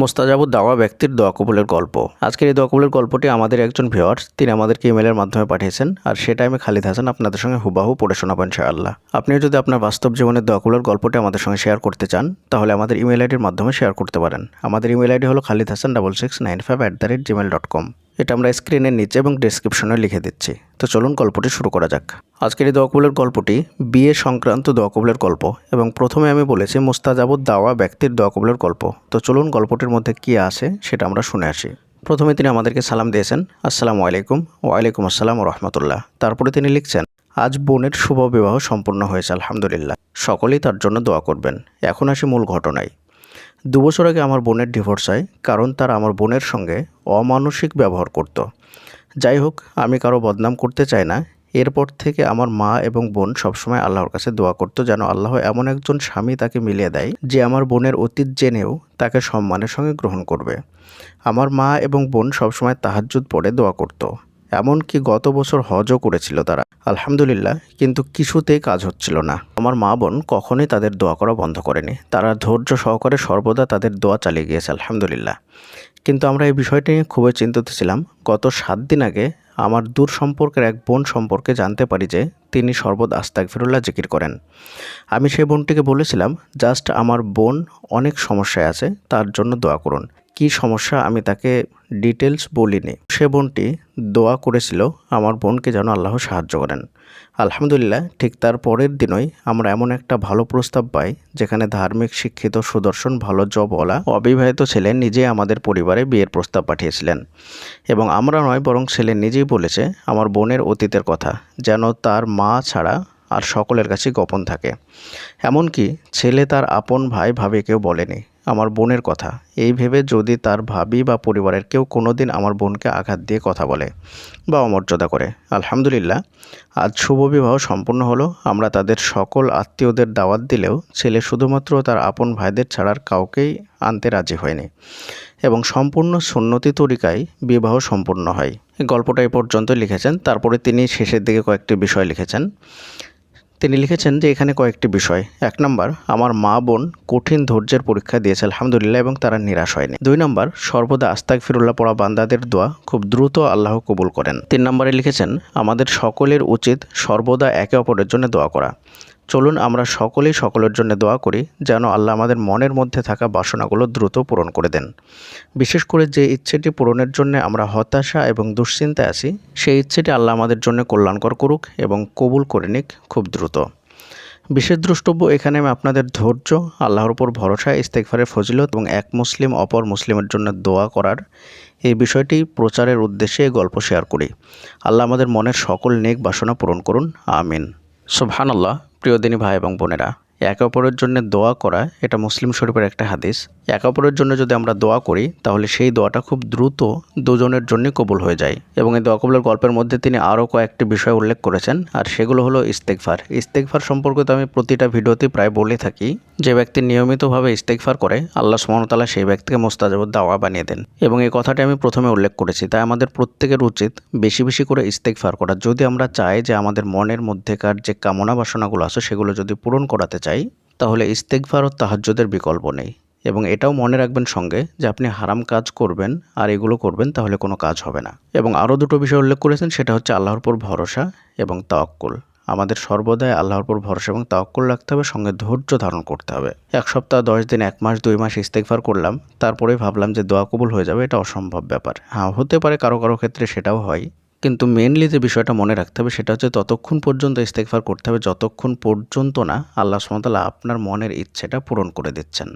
মোস্তাজাবুদ দাওয়া ব্যক্তির দোয়া কবুলের গল্প। আজকের এই দোয়া কবুলের গল্পটি আমাদের একজন ভিওয়ার্স তিনি আমাদেরকে ইমেলের মাধ্যমে পাঠিয়েছেন। আর সে টাইমে খালিদ হাসান আপনাদের সঙ্গে হুবাহু পড়ে শোনাবেন ইনশাআল্লাহ। আপনিও যদি আপনার বাস্তব জীবনের দোয়া কবুলের গল্পটি আমাদের সঙ্গে শেয়ার করতে চান, তাহলে আমাদের ইমেল আইডির মাধ্যমে শেয়ার করতে পারেন। আমাদের ইমেল আইডি হলো Khalid Hasan double six nine five at the rate Gmail dot com এটা আমরা স্ক্রিনের নিচে এবং ডিসক্রিপশনে লিখে দিচ্ছি। তো চলুন গল্পটি শুরু করা যাক। আজকের এই দোয়াকবুলের গল্পটি বিয়ে সংক্রান্ত দোয়াকবুলের গল্প এবং প্রথমে আমি বলেছি মুস্তাজাবুদ দাওয়া ব্যক্তির দোয়াকবুলের গল্প। তো চলুন গল্পটির মধ্যে কী আছে সেটা আমরা শুনে আসি। প্রথমে তিনি আমাদেরকে সালাম দিয়েছেন, আসসালামু আলাইকুম, ওয়ালাইকুম আসসালাম রহমতুল্লাহ। তারপরে তিনি লিখছেন, আজ বোনের শুভ বিবাহ সম্পূর্ণ হয়েছে, আলহামদুলিল্লাহ। সকলেই তার জন্য দোয়া করবেন। এখন আসি মূল ঘটনায়। দু বছর আগে আমার বোনের ডিভোর্স হয়, কারণ তার আমার বোনের সঙ্গে অমানসিক ব্যবহার করত। যাই হোক, আমি কারও বদনাম করতে চাই না। এরপর থেকে আমার মা এবং বোন সবসময় আল্লাহর কাছে দোয়া করতো যেন আল্লাহ এমন একজন স্বামী তাকে মিলিয়ে দেয়, যে আমার বোনের অতীত জেনেও তাকে সম্মানের সঙ্গে গ্রহণ করবে। আমার মা এবং বোন সবসময় তাহাজ্জুদ পড়ে দোয়া করতো। এমনকি গত বছর হজও করেছিল তারা। আলহামদুলিল্লাহ, কিন্তু কিছুতেই কাজ হচ্ছিল না। আমার মা বোন কখনোই তাদের দোয়া করা বন্ধ করেনি। তারা ধৈর্য সহকারে সর্বদা তাদের দোয়া চালিয়ে গিয়েছে, আলহামদুলিল্লাহ। কিন্তু আমরা এই বিষয়টি নিয়ে খুবই চিন্তিত ছিলাম। গত সাত দিন আগে আমার দূর সম্পর্কের এক বোন সম্পর্কে জানতে পারি যে তিনি সর্বদ আস্তাক ফিরুল্লাহ জিকির করেন। আমি সেই বোনটিকে বলেছিলাম, জাস্ট আমার বোন অনেক সমস্যায় আছে, তার জন্য দোয়া করুন। কি সমস্যা আমি তাকে ডিটেলস বলিনি। সে বোনটি দোয়া করেছিল আমার বোনকে যেন আল্লাহ সাহায্য করেন। আলহামদুলিল্লাহ, ঠিক তার পরের দিনই আমরা এমন একটা ভালো প্রস্তাব পাই, যেখানে ধার্মিক, শিক্ষিত, সুদর্শন, ভালো জবওয়ালা অবিবাহিত ছেলে নিজে আমাদের পরিবারে বিয়ের প্রস্তাব পাঠিয়েছিলেন। এবং আমরা নয়, বরং ছেলে নিজেই বলেছে আমার বোনের অতীতের কথা, যেন তার মা ছাড়া আর সকলের কাছে গোপন থাকে। এমনকি ছেলে তার আপন ভাই ভাবে কেউ বলেনি। আমার বোনের কথা। এই ভেবে যদি তার ভাবি বা পরিবারের কেউ কোনো দিন আমার বোনকে আঘাত দিয়ে কথা বলে বা অমর্যাদা করে, আলহামদুলিল্লাহ। আজ শুভ বিবাহ সম্পূর্ণ হলো। আমরা তাদের সকল আত্মীয়দের দাওয়াত দিলেও ছেলে শুধুমাত্র তার আপন ভাইদের ছাড়ার কাউকেই আনতে রাজি হয়নি এবং সম্পূর্ণ সুন্নতি তরিকায় বিবাহ সম্পূর্ণ হয়। গল্পটা এ পর্যন্ত লিখেছেন। তারপরে তিনি শেষের দিকে কয়েকটি বিষয় লিখেছেন। তিনি লিখেছেন যে এখানে কয়েকটি বিষয়। এক নম্বর, আমার মা বোন কঠিন ধৈর্যের পরীক্ষা দিয়েছে, আলহামদুলিল্লাহ, এবং তারা নিরাশ হয়নি। দুই নম্বর, সর্বদা আস্তাক ফিরুল্লাহ পড়া বান্দাদের দোয়া খুব দ্রুত আল্লাহ কবুল করেন। তিন নম্বরে লিখেছেন, আমাদের সকলের উচিত সর্বদা একে অপরের জন্য দোয়া করা। চলুন আমরা সকলেই সকলের জন্য দোয়া করি, যেন আল্লাহ আমাদের মনের মধ্যে থাকা বাসনাগুলো দ্রুত পূরণ করে দেন। বিশেষ করে যে ইচ্ছেটি পূরণের জন্য আমরা হতাশা এবং দুশ্চিন্তায় আছি, সেই ইচ্ছেটি আল্লাহ আমাদের জন্য কল্যাণকর করুক এবং কবুল করে নিক খুব দ্রুত। বিশেষ দ্রষ্টব্য এখানে আমি আপনাদের ধৈর্য, আল্লাহর উপর ভরসা ইস্তেকফারের ফজিলত এবং এক মুসলিম অপর মুসলিমের জন্য দোয়া করার এই বিষয়টি প্রচারের উদ্দেশ্যে গল্প শেয়ার করি। আল্লাহ আমাদের মনের সকল নেক বাসনা পূরণ করুন। আমিন। সুবহানাল্লাহ। প্রিয় দিনী ভাই এবং বোনেরা, একে অপরের জন্য দোয়া করা এটা মুসলিম শরীফের একটা হাদিস। একে অপরের জন্য যদি আমরা দোয়া করি, তাহলে সেই দোয়াটা খুব দ্রুত দুজনের জন্যই কবুল হয়ে যায়। এবং এই দোয়া কবুলের গল্পের মধ্যে তিনি আরও কয়েকটি বিষয় উল্লেখ করেছেন, আর সেগুলো হলো ইস্তেকফার ইস্তেকফার সম্পর্কে তো আমি প্রতিটা ভিডিওতে প্রায় বলে থাকি। যে ব্যক্তি নিয়মিতভাবে ইস্তেকফার করে, আল্লাহ সুমনতালা সেই ব্যক্তিকে মোস্তাজাবুদ দাওয়া বানিয়ে দেন। এবং এই কথাটি আমি প্রথমে উল্লেখ করেছি, তাই আমাদের প্রত্যেকের উচিত বেশি বেশি করে ইস্তেকফার করা। যদি আমরা চাই যে আমাদের মনের মধ্যেকার যে কামনা বাসনাগুলো আছে, সেগুলো যদি পূরণ করাতে চাই, তাহলে ইস্তেকফার ও তাহাজ্যদের বিকল্প নেই। এবং এটাও মনে রাখবেন সঙ্গে যে আপনি হারাম কাজ করবেন আর এগুলো করবেন, তাহলে কোনো কাজ হবে না। এবং আরও দুটো বিষয় উল্লেখ করেছেন, সেটা হচ্ছে আল্লাহর উপর ভরসা এবং তাওয়াক্কুল। আমাদের সর্বদাই আল্লাহর উপর ভরসা এবং তাওয়াক্কুল রাখতে হবে, সঙ্গে ধৈর্য ধারণ করতে হবে। এক সপ্তাহ, দশ দিন, এক মাস, দুই মাস ইস্তেকফার করলাম, তারপরেই ভাবলাম যে দোয়া কবুল হয়ে যাবে, এটা অসম্ভব ব্যাপার। হ্যাঁ হতে পারে কারও কারও ক্ষেত্রে সেটাও হয়, কিন্তু মেনলি যে বিষয়টা মনে রাখতে হবে সেটা হচ্ছে ততক্ষণ পর্যন্ত ইস্তেকফার করতে হবে, যতক্ষণ পর্যন্ত না আল্লাহ সুমতাল্লাহ আপনার মনের ইচ্ছেটা পূরণ করে দিচ্ছেন।